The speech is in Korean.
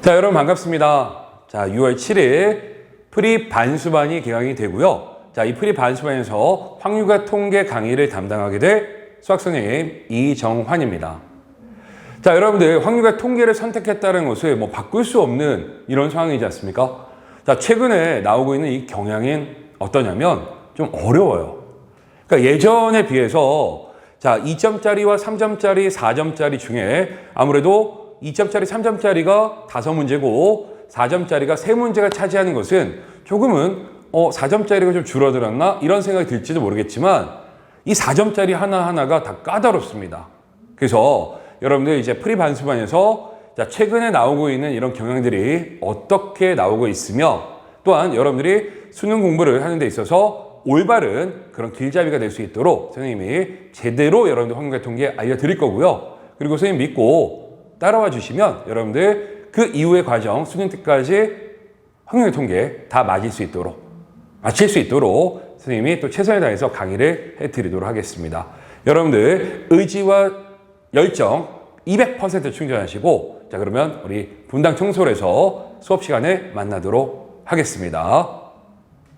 자, 여러분 반갑습니다. 자, 6월 7일 프리 반수반이 개강이 되고요. 자, 이 프리 반수반에서 확률과 통계 강의를 담당하게 될 수학 선생님 이정환입니다. 자, 여러분들 확률과 통계를 선택했다는 것을 뭐 바꿀 수 없는 이런 상황이지 않습니까? 자, 최근에 나오고 있는 이 경향은 어떠냐면 좀 어려워요. 그러니까 예전에 비해서 자, 2점짜리와 3점짜리, 4점짜리 중에 아무래도 2점짜리, 3점짜리가 다섯 문제고 4점짜리가 세 문제가 차지하는 것은 조금은 어, 4점짜리가 좀 줄어들었나? 이런 생각이 들지도 모르겠지만 이 4점짜리 하나하나가 다 까다롭습니다. 그래서 여러분들 이제 프리 반수반에서 자, 최근에 나오고 있는 이런 경향들이 어떻게 나오고 있으며 또한 여러분들이 수능 공부를 하는 데 있어서 올바른 그런 길잡이가 될 수 있도록 선생님이 제대로 여러분들 확률과 통계 알려드릴 거고요. 그리고 선생님 믿고 따라와 주시면 여러분들 그 이후의 과정 수능 때까지 확률과 통계 다 맞을 수 있도록 마칠 수 있도록 선생님이 또 최선을 다해서 강의를 해드리도록 하겠습니다. 여러분들 의지와 열정 200% 충전하시고 자 그러면 우리 분당 청솔에서 수업 시간에 만나도록 하겠습니다.